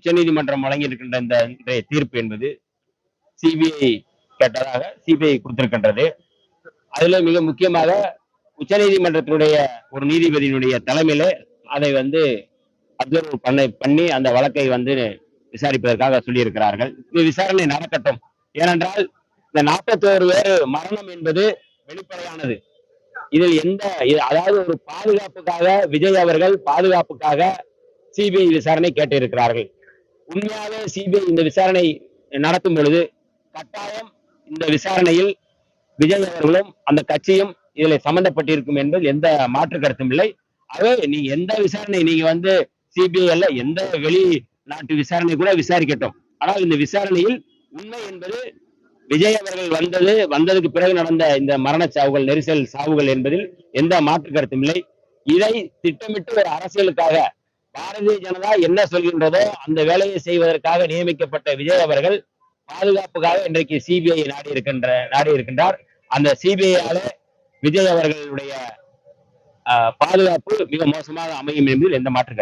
உச்சநீதிமன்றம் வழங்கியிருக்கின்ற இந்த இன்றைய தீர்ப்பு என்பது சிபிஐ கேட்டதாக சிபிஐ கொடுத்திருக்கின்றது. அதுல மிக முக்கியமாக உச்சநீதிமன்றத்தினுடைய ஒரு நீதிபதியினுடைய தலைமையில அதை வந்து அப்சர்வ் பண்ண பண்ணி அந்த வழக்கை வந்து விசாரிப்பதற்காக சொல்லியிருக்கிறார்கள். இது விசாரணை நடக்கட்டும். ஏனென்றால் இந்த நாற்பத்தோரு பேர் மரணம் என்பது வெளிப்படையானது. இதில் எந்த அதாவது ஒரு பாதுகாப்புக்காக விஜய் அவர்கள் பாதுகாப்புக்காக சிபிஐ விசாரணை கேட்டிருக்கிறார்கள். உண்மையாக சிபிஐ இந்த விசாரணை நடத்தும் பொழுது கட்டாயம் இந்த விசாரணையில் விஜய் அவர்களும் அந்த கட்சியும் இதில் சம்பந்தப்பட்டிருக்கும் என்பது எந்த மாற்று கருத்தும் இல்லை. ஆகவே நீ எந்த விசாரணை நீங்க வந்து சிபிஐல அல்ல எந்த வெளி நாட்டு விசாரணை கூட விசாரிக்கட்டும். ஆனால் இந்த விசாரணையில் உண்மை என்பது விஜய் அவர்கள் வந்தது வந்ததுக்கு பிறகு நடந்த இந்த மரண சாவுகள் நெரிசல் சாவுகள் என்பதில் எந்த மாற்று கருத்தும் இல்லை. இதை திட்டமிட்டு ஒரு அரசியலுக்காக பாரதிய ஜனதா என்ன சொல்கின்றதோ அந்த வேலையை செய்வதற்காக நியமிக்கப்பட்ட விஜய் அவர்கள் பாதுகாப்புக்காக இன்றைக்கு சிபிஐ நாடி இருக்கின்ற நாடி இருக்கின்றார். அந்த சிபிஐயால விஜய் அவர்களுடைய பாதுகாப்பு மிக மோசமாக அமையும் என்பதில் எந்த மாற்று